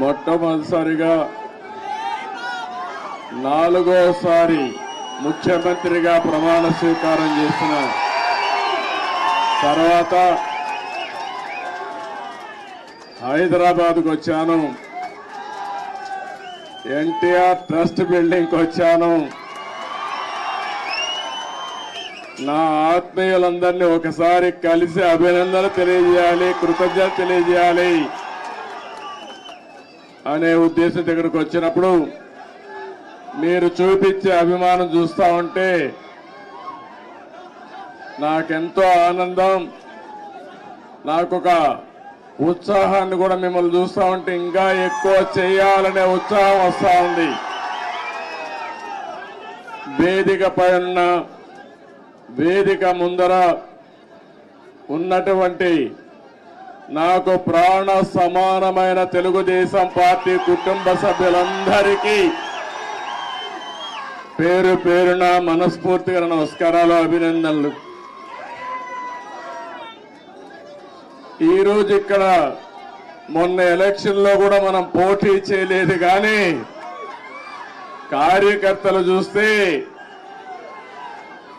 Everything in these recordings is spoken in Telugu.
మొట్టమొదటిసారిగా నాలుగోసారి ముఖ్యమంత్రిగా ప్రమాణ స్వీకారం చేసిన తర్వాత హైదరాబాద్కు వచ్చాను. ఎన్టీఆర్ ట్రస్ట్ బిల్డింగ్కి వచ్చాను. నా ఆత్మీయులందరినీ ఒకసారి కలిసి అభినందన తెలియజేయాలి కృతజ్ఞత తెలియజేయాలి. అనే ఉద్దేశం దగ్గరకు వచ్చినప్పుడు మీరు చూపించే అభిమానం చూస్తా ఉంటే నాకెంతో ఆనందం నాకొక ఉత్సాహాన్ని కూడా మిమ్మల్ని చూస్తా ఉంటే ఇంకా ఎక్కువ చేయాలనే ఉత్సాహం వస్తూ ఉంది. వేదిక పైన వేదిక ముందర ఉన్నటువంటి నాకు ప్రాణ సమానమైన తెలుగుదేశం పార్టీ కుటుంబ సభ్యులందరికీ పేరు పేరున మనస్ఫూర్తిగా నమస్కారాలు అభినందనలు. ఈరోజు ఇక్కడ మొన్న ఎలక్షన్లో కూడా మనం పోటీ చేయలేదు కానీ కార్యకర్తలు చూస్తే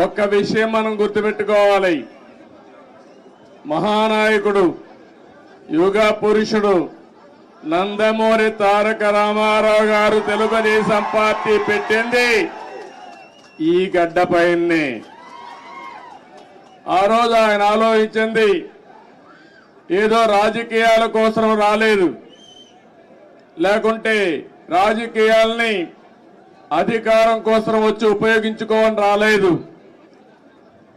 ఒక్క విషయం మనం గుర్తుపెట్టుకోవాలి. మహానాయకుడు యుగ పురుషుడు నందమూరి తారక రామారావు గారు తెలుగుదేశం పార్టీ పెట్టింది ఈ గడ్డపైనే ఆ రోజు ఆయన ఆలోచించింది ఏదో రాజకీయాల కోసం రాలేదు. లేకుంటే రాజకీయాల్ని అధికారం కోసం వచ్చి ఉపయోగించుకోవని రాలేదు.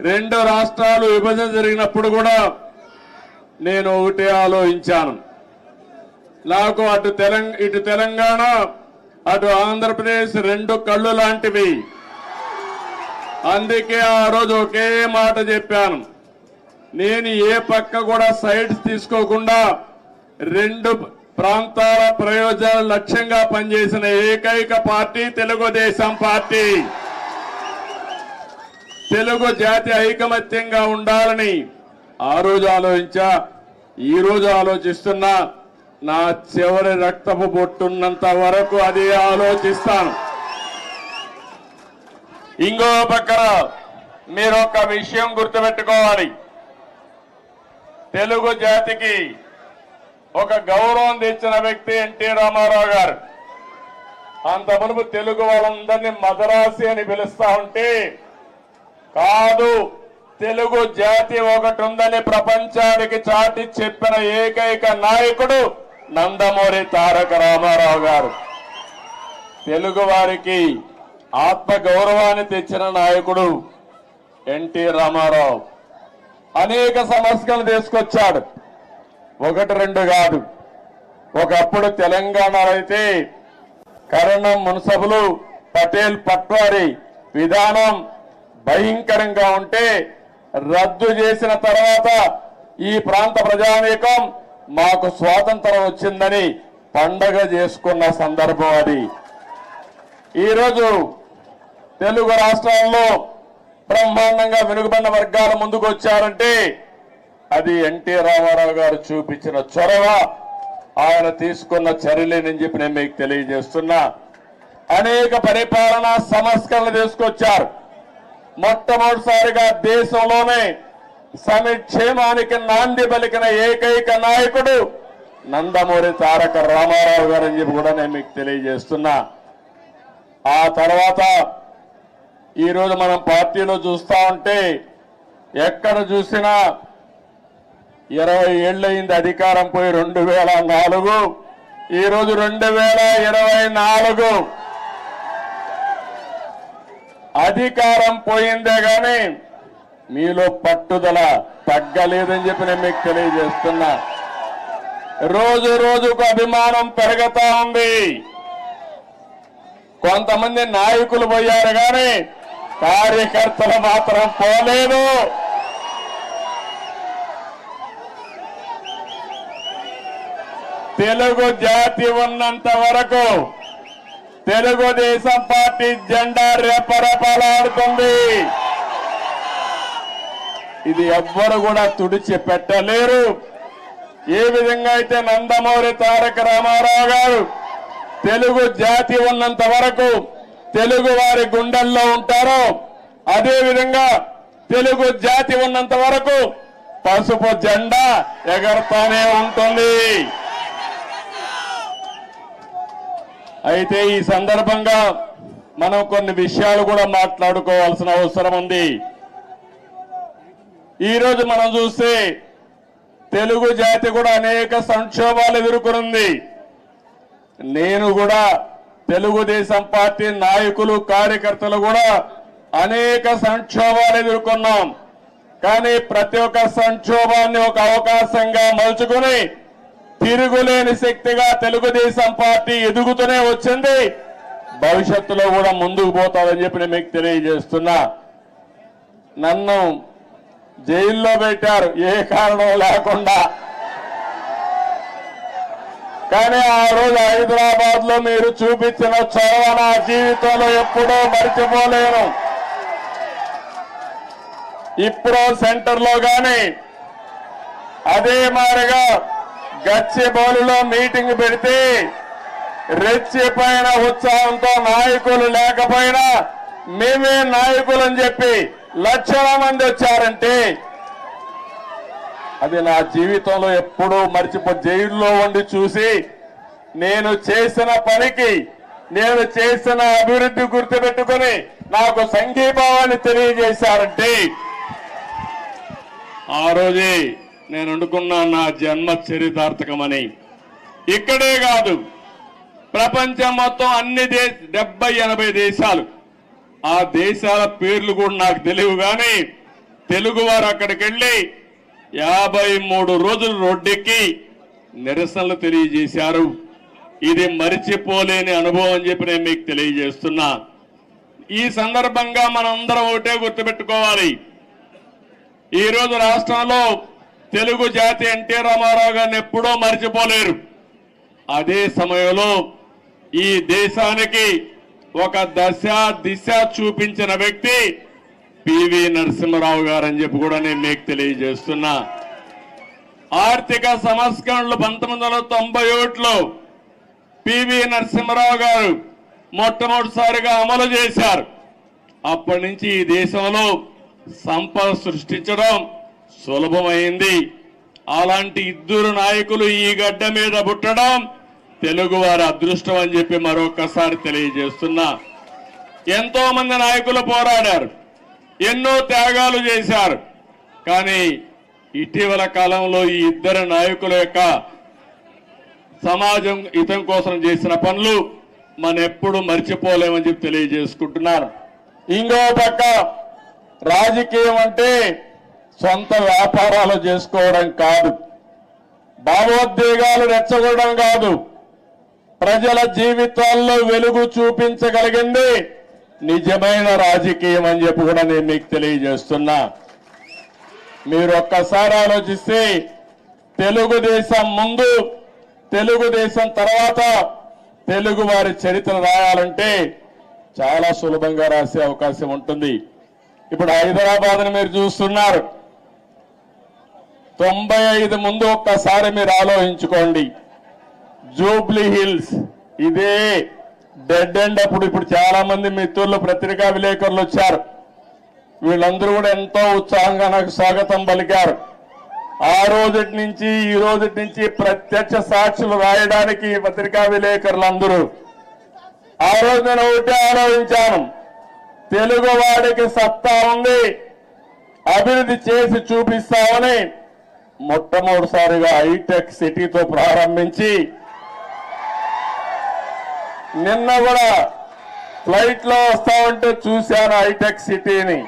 రెండు రాష్ట్రాలు విభజన జరిగినప్పుడు కూడా నేను ఒకటే ఆలోచించాను. నాకు అటు తెలంగ ఇటు తెలంగాణ అటు ఆంధ్రప్రదేశ్ రెండు కళ్ళు లాంటివి. అందుకే ఆ రోజు ఒకే మాట చెప్పాను. నేను ఏ పక్క కూడా సైడ్స్ తీసుకోకుండా రెండు ప్రాంతాల ప్రయోజనాలు లక్ష్యంగా పనిచేసిన ఏకైక పార్టీ తెలుగుదేశం పార్టీ. తెలుగు జాతి ఐకమత్యంగా ఉండాలని ఆ రోజు ఆలోచించా ఈ రోజు ఆలోచిస్తున్నా నా చివరి రక్తపు బొట్టున్నంత వరకు అది ఆలోచిస్తాను. ఇంకో పక్కన మీరు ఒక విషయం గుర్తుపెట్టుకోవాలి. తెలుగు జాతికి ఒక గౌరవం తెచ్చిన వ్యక్తి ఎన్టీ రామారావు గారు. అంత మునుపు తెలుగు వాళ్ళందరినీ మదరాసి అని పిలుస్తా ఉంటే కాదు. తెలుగు జాతి ఒకటి ఉందని ప్రపంచానికి చాటి చెప్పిన ఏకైక నాయకుడు నందమూరి తారక రామారావు గారు. తెలుగు వారికి ఆత్మ గౌరవాన్ని తెచ్చిన నాయకుడు ఎన్టీ రామారావు. అనేక సమస్యలు తీసుకొచ్చాడు. ఒకటి రెండు కాదు. ఒకప్పుడు తెలంగాణలో అయితే కరణం మున్సబులు పటేల్ పట్వారి విధానం భయంకరంగా ఉంటే రద్దు చేసిన తర్వాత ఈ ప్రాంత ప్రజానీకం మాకు స్వాతంత్రం వచ్చిందని పండగ చేసుకున్న సందర్భం అది. ఈరోజు తెలుగు రాష్ట్రాల్లో బ్రహ్మాండంగా వెనుకబడిన వర్గాల ముందుకు వచ్చారంటే అది ఎన్టీ రామారావు గారు చూపించిన చొరవ. ఆయన తీసుకున్న చర్యలేనని చెప్పి నేను మీకు తెలియజేస్తున్నా. అనేక పరిపాలనా సంస్కరణలు తీసుకొచ్చారు. మొట్టమొదటిసారిగా దేశంలోనే సమిక్షేమానికి నాంది పలికిన ఏకైక నాయకుడు నందమూరి తారక రామారావు గారు అని చెప్పి కూడా నేను మీకు తెలియజేస్తున్నా. ఆ తర్వాత ఈరోజు మనం పార్టీలో చూస్తా ఉంటే ఎక్కడ చూసినా ఇరవై ఏళ్ళయింది అధికారం పోయి రెండు వేల నాలుగు ఈరోజు రెండు వేల ఇరవై నాలుగు. అధికారం పోయిందే కానీ మీలో పట్టుదల తగ్గలేదని చెప్పి నేను మీకు తెలియజేస్తున్నా. రోజు రోజుకు అభిమానం పెరుగుతా ఉంది. కొంతమంది నాయకులు పోయారు కానీ కార్యకర్తలు మాత్రం పోలేదు. తెలుగు జాతి ఉన్నంత వరకు తెలుగుదేశం పార్టీ జెండా రెపరెపలాడుతుంది. ఇది ఎవ్వరు కూడా తుడిచి పెట్టలేరు. ఏ విధంగా అయితే నందమూరి తారక రామారావు గారు తెలుగు జాతి ఉన్నంత వరకు తెలుగు వారి గుండెల్లో ఉంటారో అదే విధంగా తెలుగు జాతి ఉన్నంత వరకు పసుపు జెండా ఎగరతానే ఉంటుంది. అయితే ఈ సందర్భంగా మనం కొన్ని విషయాలు కూడా మాట్లాడుకోవాల్సిన అవసరం ఉంది. ఈరోజు మనం చూస్తే తెలుగు జాతి కూడా అనేక సంక్షోభాలు ఎదుర్కొనుంది. నేను కూడా తెలుగుదేశం పార్టీ నాయకులు కార్యకర్తలు కూడా అనేక సంక్షోభాలు ఎదుర్కొన్నాం. కానీ ప్రతి ఒక్క సంక్షోభాన్ని ఒక అవకాశంగా మలుచుకుని తిరుగులేని శక్తిగా తెలుగుదేశం పార్టీ ఎదుగుతూనే వచ్చింది. భవిష్యత్తులో కూడా ముందుకు పోతాదని చెప్పి నేను మీకు తెలియజేస్తున్నా. నన్ను జైల్లో పెట్టారు. ఏ కారణం లేకుండా. కానీ ఆ రోజు హైదరాబాద్లో మీరు చూపించిన చొరవ నా జీవితంలో ఎప్పుడూ మర్చిపోలేను. ఇప్పుడు సెంటర్లో కానీ అదే మాదిరిగా గచ్చిబౌలిలో మీటింగ్ పెడితే రెచ్చిపోయిన ఉత్సాహంతో నాయకులు లేకపోయినా మేమే నాయకులని చెప్పి లక్షల మంది వచ్చారంటే అది నా జీవితంలో ఎప్పుడూ మర్చిపో జైల్లో ఉండి చూసి నేను చేసిన పనికి నేను చేసిన అభివృద్ధి గుర్తుపెట్టుకుని నాకు సంఘీభావాన్ని తెలియజేశారంటే ఆ రోజే నేను అనుకున్నా నా జన్మ చరితార్థకమని. ఇక్కడే కాదు ప్రపంచం మొత్తం అన్ని దేశ డెబ్బై ఎనభై దేశాలు. ఆ దేశాల పేర్లు కూడా నాకు తెలియవు కానీ తెలుగువారు అక్కడికి వెళ్ళి యాభై మూడు రోజులు రోడ్డెక్కి నిరసనలు తెలియజేశారు. ఇది మరిచిపోలేని అనుభవం అని చెప్పి నేను మీకు తెలియజేస్తున్నా. ఈ సందర్భంగా మనందరం ఒకటే గుర్తుపెట్టుకోవాలి. ఈ రోజు రాష్ట్రంలో తెలుగు జాతి ఎన్టీ రామారావు గారిని ఎప్పుడో మర్చిపోలేరు. అదే సమయంలో ఈ దేశానికి ఒక దశ దిశ చూపించిన వ్యక్తి పివి నరసింహరావు గారు అని చెప్పి కూడా నేను మీకు తెలియజేస్తున్నా. ఆర్థిక సంస్కరణలు పంతొమ్మిది వందల తొంభై ఒకటిలో పివి నరసింహరావు గారు మొట్టమొదటిసారిగా అమలు చేశారు. అప్పటి నుంచి ఈ దేశంలో సంపద సృష్టించడం సులభమైంది. అలాంటి ఇద్దరు నాయకులు ఈ గడ్డ మీద పుట్టడం తెలుగు వారి అదృష్టం అని చెప్పి మరొకసారి తెలియజేస్తున్నా. ఎంతో మంది నాయకులు పోరాడారు. ఎన్నో త్యాగాలు చేశారు. కానీ ఇటీవల కాలంలో ఈ ఇద్దరు నాయకుల యొక్క సమాజం హితం కోసం చేసిన పనులు మన ఎప్పుడు మర్చిపోలేమని చెప్పి తెలియజేసుకుంటున్నారు ఇంకో పక్క రాజకీయం అంటే సొంత వ్యాపారాలు చేసుకోవడం కాదు. భావోద్వేగాలు రెచ్చగొడడం కాదు. ప్రజల జీవితాల్లో వెలుగు చూపించగలిగింది నిజమైన రాజకీయం అని చెప్పి కూడా నేను మీకు తెలియజేస్తున్నా. మీరు ఒక్కసారి ఆలోచిస్తే తెలుగుదేశం ముందు తెలుగుదేశం తర్వాత తెలుగు వారి చరిత్ర రాయాలంటే చాలా సులభంగా రాసే అవకాశం ఉంటుంది. ఇప్పుడు హైదరాబాద్ మీరు చూస్తున్నారు. తొంభై ఐదు ముందు ఒక్కసారి మీరు ఆలోచించుకోండి. జూబ్లీ హిల్స్ ఇదే డెడ్ ఎండ్ అప్పుడు ఇప్పుడు చాలా మంది మిత్రులు పత్రికా విలేకరులు వచ్చారు. వీళ్ళందరూ కూడా ఎంతో ఉత్సాహంగా నాకు స్వాగతం పలికారు. ఆ రోజుటి నుంచి ఈ రోజుటి నుంచి ప్రత్యక్ష సాక్షులు రాయడానికి పత్రికా విలేకరులందరూ. ఆ రోజు నేను ఒకటే ఆలోచించాను. తెలుగు వాడికి సత్తా ఉంది. అభివృద్ధి చేసి చూపిస్తామని మొట్టమొదటిసారిగా హైటెక్ సిటీతో ప్రారంభించి నిన్న కూడా ఫ్లైట్లో వస్తా ఉంటే చూశాను హైటెక్ సిటీని.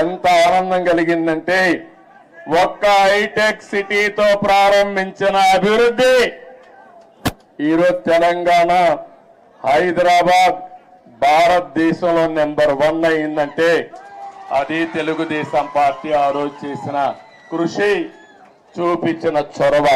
ఎంత ఆనందం కలిగిందంటే ఒక్క హైటెక్ సిటీతో ప్రారంభించిన అభివృద్ధి. ఈరోజు తెలంగాణ హైదరాబాద్ భారతదేశంలో నెంబర్ వన్ అయిందంటే అది తెలుగుదేశం పార్టీ ఆ రోజు చేసిన కృషి చూపించిన చొరవ.